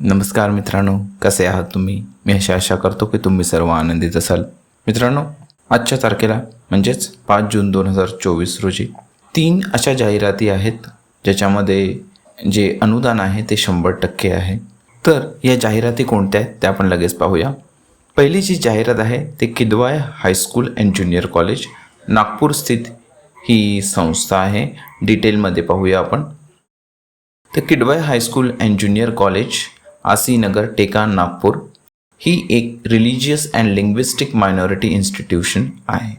नमस्कार मित्रांनो कसे आहात तुम्ही? मी अशी आशा करतो की तुम्ही सर्व आनंदित असाल. मित्रांनो आजच्या तारखेला म्हणजेच पाच जून दोन हजार चोवीस रोजी तीन अशा जाहिराती आहेत ज्याच्यामध्ये जे अनुदान आहे ते शंभर टक्के आहे. तर या जाहिराती कोणत्या आहेत त्या आपण लगेच पाहूया. पहिली जी जाहिरात आहे ते Kidwai high school and junior college Nagpur स्थित ही संस्था आहे. डिटेलमध्ये पाहूया आपण. तर Kidwai high school and junior college Asinagar Tekan Nagpur ही एक religious and linguistic minority institution आहे.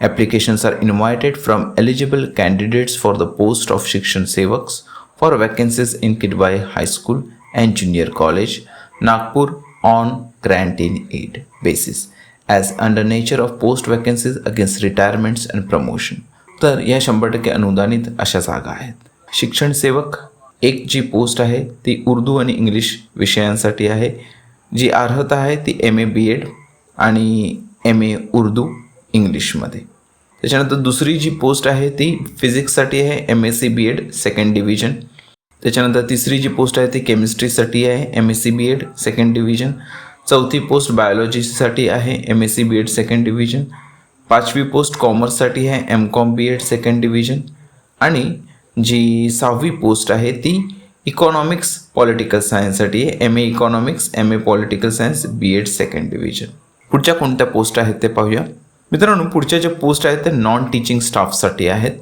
Applications are invited from eligible candidates for the post of shikshan sevaks for vacancies in Kidwai high school and junior college Nagpur on grant in aid basis as under nature of post vacancies against retirements and promotion तर या शंभर टक्के अनुदानित अशा जागा आहेत. शिक्षण सेवक एक जी पोस्ट आहे ती उर्दू आणि इंग्लिश विषयांसाठी आहे. जी अर्हता आहे ती एम ए बी एड आणि एम ए उर्दू इंग्लिशमध्ये. त्याच्यानंतर दुसरी जी पोस्ट आहे ती फिजिक्ससाठी आहे M S C B Ed second division त्याच्यानंतर तिसरी जी पोस्ट आहे ती केमिस्ट्रीसाठी आहे M S C B Ed second division चौथी पोस्ट बायोलॉजीसाठी आहे M S C B Ed second division पाचवी पोस्ट कॉमर्ससाठी आहे M Com B Ed second division आणि जी सहावी पोस्ट आहे ती इकॉनॉमिक्स पॉलिटिकल सायन्ससाठी आहे. M A economics M A political science B Ed second division पुढच्या कोणत्या पोस्ट आहेत ते पाहूया. मित्रांनो पुढच्या ज्या पोस्ट आहेत त्या नॉन टीचिंग स्टाफसाठी आहेत.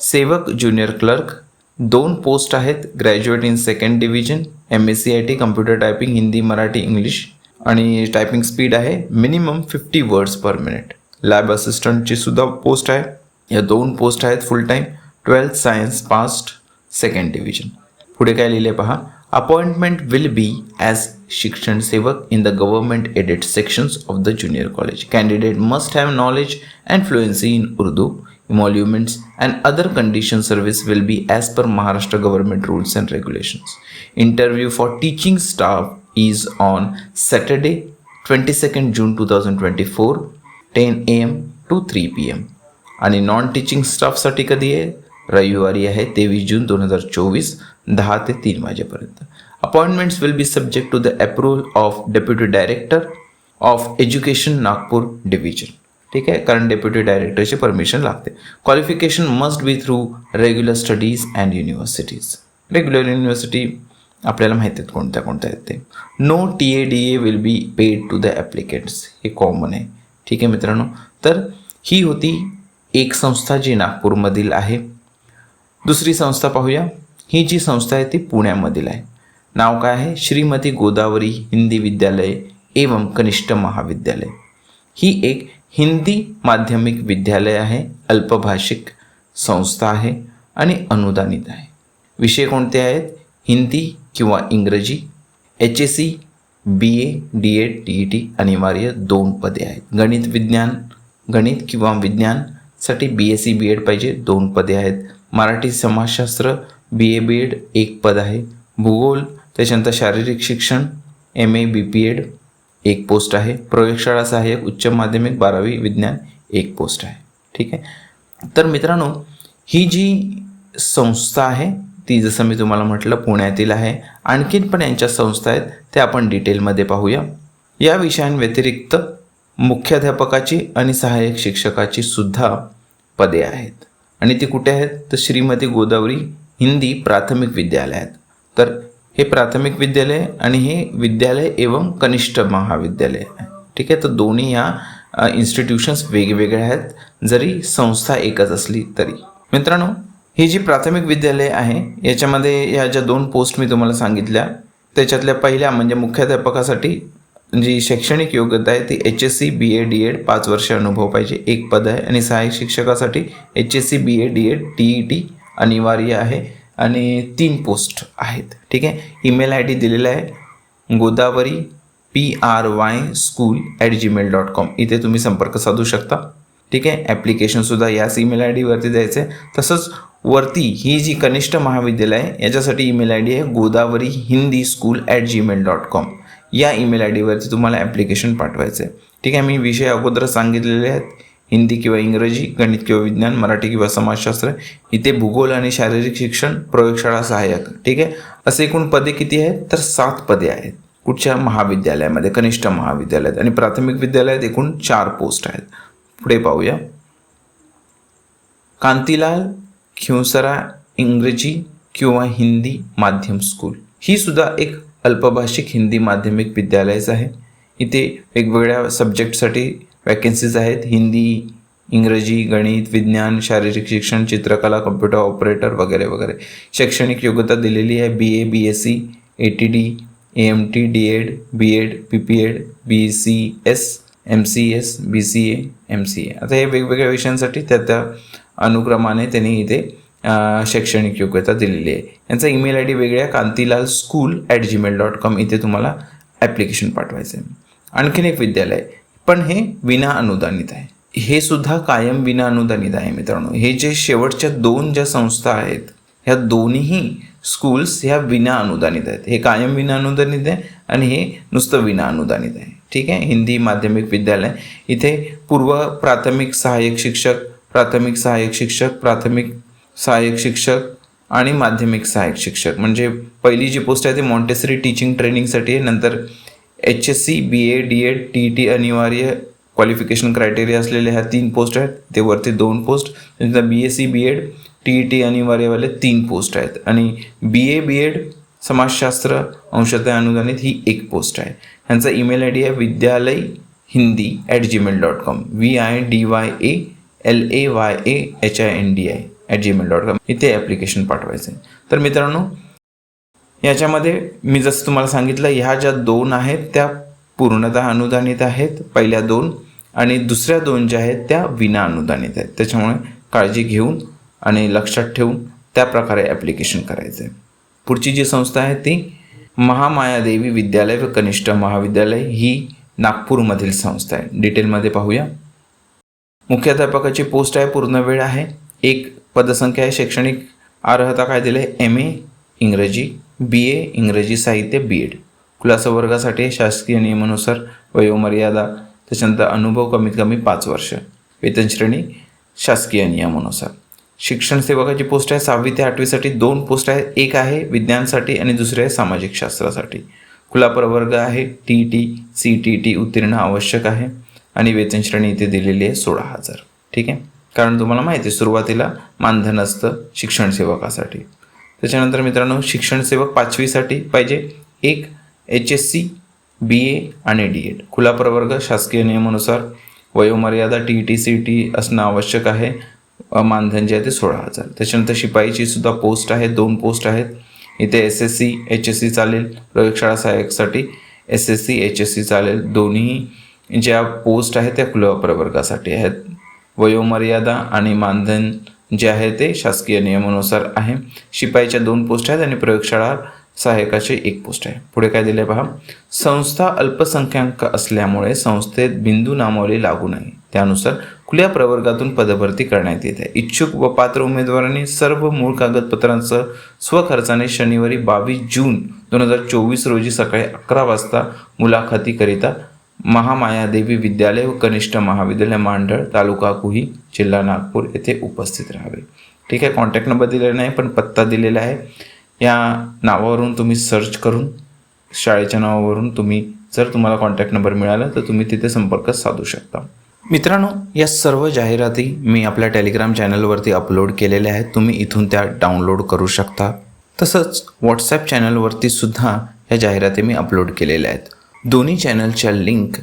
सेवक ज्युनियर क्लर्क दोन पोस्ट आहेत. Graduate in second division M S C I T computer typing Hindi Marathi English आणि टायपिंग स्पीड आहे minimum fifty words per minute lab असिस्टंटची सुद्धा पोस्ट आहे. या दोन पोस्ट आहेत full time twelfth science passed second division. पुढे काय लिहिले पहा? Appointment will be as shikshan sevak in the government aided sections of the junior college candidate must have knowledge and fluency in Urdu emoluments and other condition service will be as per Maharashtra government rules and regulations interview for teaching staff is on Saturday twenty second June two thousand twenty four ten A M to three P M आणि non teaching स्टाफसाठी कधी आहे रविवारी आहे तेवीस जून दोन हजार चोवीस दहा ते तीन वाजेपर्यंत. Appointments will be subject to the approval of deputy director of education Nagpur division ठीक आहे? कारण डेप्युटी डायरेक्टरची परमिशन लागते. Qualification must be through regular studies and universities regular university आपल्याला माहिती आहेत कोणत्या कोणत्या आहेत ते. No T A D A will be paid to the applicants हे कॉमन आहे. ठीक आहे मित्रांनो? तर ही होती एक संस्था जी नागपूरमधील आहे. दुसरी संस्था पाहूया. ही जी संस्था आहे ती पुण्यामधील आहे. नाव काय आहे? श्रीमती गोदावरी हिंदी विद्यालय एवं कनिष्ठ महाविद्यालय. ही एक हिंदी माध्यमिक विद्यालय आहे अल्पभाषिक संस्था आहे आणि अनुदानित आहे. विषय कोणते आहेत? हिंदी किंवा Ingraji. H S C B A D Ed T E T अनिवार्य दोन पदे आहेत. गणित विज्ञान गणित किंवा विज्ञानसाठी B S C B Ed पाहिजे दोन पदे आहेत. मराठी समाजशास्त्र बी ए बी एड एक पद आहे. भूगोल त्याच्यानंतर शारीरिक शिक्षण M A B P Ed एक पोस्ट आहे. प्रयोगशाळा सहाय्यक उच्च माध्यमिक बारावी विज्ञान एक पोस्ट आहे. ठीक आहे? तर मित्रांनो ही जी संस्था आहे ती जसं मी तुम्हाला म्हटलं पुण्यातील आहे. आणखीन पण यांच्या संस्था आहेत त्या आपण डिटेलमध्ये पाहूया. या विषयांव्यतिरिक्त मुख्याध्यापकाची आणि सहाय्यक शिक्षकाची सुद्धा पदे आहेत. आणि ती कुठे आहेत? तर श्रीमती गोदावरी हिंदी प्राथमिक विद्यालयात तर हे प्राथमिक विद्यालय आणि हे विद्यालय एवं कनिष्ठ महाविद्यालय ठीक आहे? तर दोन्ही या इन्स्टिट्यूशन्स वेगवेगळ्या आहेत. जरी संस्था एकच असली तरी. मित्रांनो हे जी प्राथमिक विद्यालय आहे याच्यामध्ये या ज्या दोन पोस्ट मी तुम्हाला सांगितल्या त्याच्यातल्या पहिल्या म्हणजे मुख्याध्यापकासाठी जी शैक्षणिक योग्यता आहे ती H S C B A D Ed पाच वर्ष अनुभव पाहिजे. एक पद आहे आणि सहाय्यक शिक्षकासाठी H S C B A D Ed T E T अनिवार्य आहे. आणि तीन पोस्ट आहेत. ठीक आहे? ईमेल आय डी दिलेला आहे. Godavari P R Y school at Gmail dot com इथे तुम्ही संपर्क साधू शकता. ठीक आहे? ॲप्लिकेशनसुद्धा याच ईमेल आय डीवरती द्यायचं आहे. तसंच वरती ही जी कनिष्ठ महाविद्यालय आहे याच्यासाठी ईमेल आय डी आहे Godavari Hindi school at Gmail dot com या ईमेल आय डीवरती तुम्हाला ॲप्लिकेशन पाठवायचं आहे ठीक आहे मी विषय अगोदर सांगितलेले आहेत. हिंदी किंवा इंग्रजी गणित किंवा विज्ञान मराठी किंवा समाजशास्त्र इथे भूगोल आणि शारीरिक शिक्षण प्रयोगशाळा सहाय्यक. ठीक आहे असे एकूण पदे किती आहेत? तर सात पदे आहेत. कुठच्या? महाविद्यालयामध्ये कनिष्ठ महाविद्यालयात. आणि प्राथमिक विद्यालयात एकूण चार पोस्ट आहेत. पुढे पाहूया. कांतीलाल खिवसरा इंग्रजी किंवा हिंदी माध्यम स्कूल ही सुद्धा एक अल्पभाषिक हिंदी माध्यमिक विद्यालयच आहे. इथे वेगवेगळ्या सब्जेक्टसाठी वॅकन्सीज आहेत. हिंदी इंग्रजी गणित विज्ञान शारीरिक शिक्षण चित्रकला कम्प्युटर ऑपरेटर वगैरे वगैरे. शैक्षणिक योग्यता दिलेली आहे. B A B S C A T D A M T D Ed B Ed P P Ed B C S M C S B C A M C A आता हे वेगवेगळ्या विषयांसाठी त्या त्या अनुक्रमाने त्यांनी इथे शैक्षणिक योग्यता दिलेली आहे. यांचा ईमेल आय डी वेगळ्या Kantilal school at Gmail dot com इथे तुम्हाला ॲप्लिकेशन पाठवायचं आहे. आणखीन एक विद्यालय पण हे विना अनुदानित आहे. हे सुद्धा कायम विना अनुदानित आहे मित्रांनो. हे जे शेवटच्या दोन ज्या संस्था आहेत ह्या दोन्ही स्कूल्स ह्या विना अनुदानित आहेत. हे कायम विना अनुदानित आहे आणि हे नुसतं विना अनुदानित आहे. ठीक आहे? हिंदी माध्यमिक विद्यालय. इथे पूर्व प्राथमिक सहाय्यक शिक्षक प्राथमिक सहाय्यक शिक्षक प्राथमिक सहाय्यक शिक्षक आणि माध्यमिक सहाय्यक शिक्षक. म्हणजे पहिली जी पोस्ट आहे ती मॉन्टेसरी टीचिंग ट्रेनिंगसाठी आहे. नंतर H S C B A D Ed T T अनिवार्य क्वालिफिकेशन क्रायटेरिया असलेल्या ह्या तीन पोस्ट आहेत. ते वरती दोन पोस्ट त्यानंतर B S C B Ed T E T अनिवार्यवाले तीन पोस्ट आहेत. आणि बी ए बी एड समाजशास्त्र अंशतः अनुदानित ही एक पोस्ट आहे. ह्यांचा ईमेल आय डी आहे Vidyalaya Hindi at Gmail dot com V I D Y A L A Y A H I N D I at Gmail dot com इथे application पाठवायचं. आहे तर मित्रांनो याच्यामध्ये मी जसं तुम्हाला सांगितलं ह्या ज्या दोन आहेत त्या पूर्णतः अनुदानित आहेत पहिल्या दोन. आणि दुसऱ्या दोन ज्या आहेत त्या विना अनुदानित आहेत. त्याच्यामुळे काळजी घेऊन आणि लक्षात ठेवून त्या प्रकारे ॲप्लिकेशन करायचं. आहे पुढची जी संस्था आहे ती महामायादेवी विद्यालय व कनिष्ठ महाविद्यालय ही नागपूरमधील संस्था आहे. डिटेलमध्ये पाहूया. मुख्याध्यापकाची पोस्ट आहे पूर्ण वेळ आहे. एक पदसंख्या आहे शैक्षणिक अर्हता काय दिले एम ए इंग्रजी बी ए इंग्रजी साहित्य बी एड खुलासा वर्गासाठी शासकीय नियमानुसार वयोमर्यादा त्याच्यानंतर अनुभव कमीत कमी पाच वर्ष. वेतनश्रेणी शासकीय नियमानुसार. शिक्षण सेवकाची पोस्ट आहे सहावी ते आठवीसाठी. दोन पोस्ट आहे. एक आहे विज्ञानसाठी आणि दुसरे आहे सामाजिक शास्त्रासाठी खुला प्रवर्ग आहे T T C T T उत्तीर्ण आवश्यक आहे. आणि वेतनश्रेणी इथे दिलेली आहे सोळा हजार. ठीक आहे? कारण तुम्हाला माहिती आहे सुरुवातीला मानधन असतं शिक्षण सेवकासाठी. त्याच्यानंतर मित्रांनो शिक्षण सेवक पाचवीसाठी पाहिजे एक H S C B A आणि डी एड. खुला प्रवर्ग शासकीय नियमानुसार वयोमर्यादा टी टी सी टी असणं आवश्यक आहे. मानधन जे आहे ते सोळा हजार. त्याच्यानंतर शिपाईची सुद्धा पोस्ट आहे दोन पोस्ट आहेत. इथे S S C H S C चालेल. प्रयोगशाळा सहाय्यकसाठी S S C H S C चालेल. दोन्ही ज्या पोस्ट आहेत त्या खुल्या प्रवर्गासाठी आहेत. वयोमर्यादा आणि मानधन जे आहे ते शासकीय नियमानुसार आहे. शिपाईच्या दोन पोस्ट आहेत आणि प्रयोगशाळा सहायकाचे एक पोस्ट आहे. पुढे काय दिले पहा? संस्था अल्पसंख्याक असल्यामुळे संस्थेत बिंदू नामावली लागू नाही. त्यानुसार खुल्या प्रवर्गातून पदभरती करण्यात येत आहे. इच्छुक व पात्र उमेदवारांनी सर्व मूळ कागदपत्रांसह स्वखर्चाने शनिवारी बावीस जून दोन हजार चोवीस रोजी सकाळी अकरा वाजता मुलाखतीकरिता महामायादेवी विद्यालय व कनिष्ठ महाविद्यालय मांडळ तालुका कुही जिल्हा नागपूर येथे उपस्थित राहावे. ठीक आहे कॉन्टॅक्ट नंबर दिलेला नाही पण पत्ता दिलेला आहे. या नावावरून तुम्ही सर्च करून शाळेच्या नावावरून तुम्ही जर तुम्हाला कॉन्टॅक्ट नंबर मिळाला तर तुम्ही तिथे संपर्क साधू शकता. मित्रांनो या सर्व जाहिराती मी आपल्या टेलिग्राम चॅनलवरती अपलोड केलेल्या आहेत. तुम्ही इथून त्या डाउनलोड करू शकता. तसंच व्हॉट्सॲप चॅनलवरती सुद्धा या जाहिराती मी अपलोड केलेल्या आहेत. दोन्ही चॅनलच्या लिंक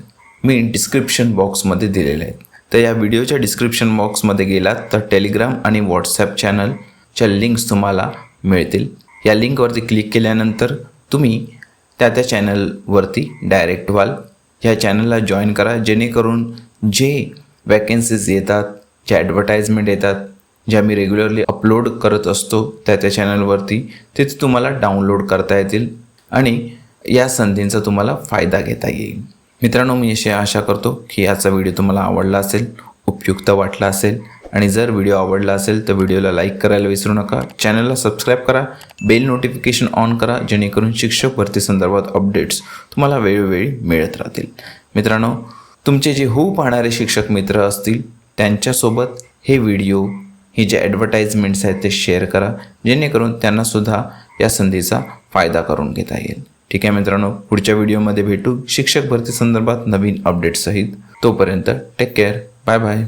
मी डिस्क्रिप्शन बॉक्समध्ये दिलेल्या आहेत. तर या व्हिडिओच्या डिस्क्रिप्शन बॉक्समध्ये गेलात तर टेलिग्राम आणि व्हॉट्सॲप चॅनलच्या लिंक्स तुम्हाला मिळतील. या लिंकवरती क्लिक केल्यानंतर तुम्ही त्या त्या चॅनलवरती डायरेक्ट व्हाल. ह्या चॅनलला जॉईन करा. जेणेकरून जे वॅकन्सीज येतात जे ॲडव्हर्टाईजमेंट येतात ज्या मी रेग्युलरली अपलोड करत असतो त्या त्या चॅनलवरती तेच तुम्हाला डाउनलोड करता येतील. आणि या संधींचा तुम्हाला फायदा घेता येईल. मित्रांनो मी अशी आशा करतो की याचा व्हिडिओ तुम्हाला आवडला असेल उपयुक्त वाटला असेल आणि जर व्हिडिओ आवडला असेल तर व्हिडिओला लाईक करायला विसरू नका. चॅनलला सबस्क्राईब करा बेल नोटिफिकेशन ऑन करा जेणेकरून शिक्षक भरती संदर्भात अपडेट्स तुम्हाला वेळोवेळी मिळत राहतील. मित्रांनो तुमचे जे होऊ पाहणारे शिक्षक मित्र असतील त्यांच्यासोबत हे व्हिडिओ ही जे ॲडव्हर्टाईजमेंट्स आहेत ते शेअर करा जेणेकरून त्यांनासुद्धा या संधीचा फायदा करून घेता येईल. ठीक आहे मित्रांनो पुढच्या व्हिडिओमध्ये भेटू. शिक्षक भरती संदर्भात नवीन अपडेटसहित तोपर्यंत टेक केअर बाय बाय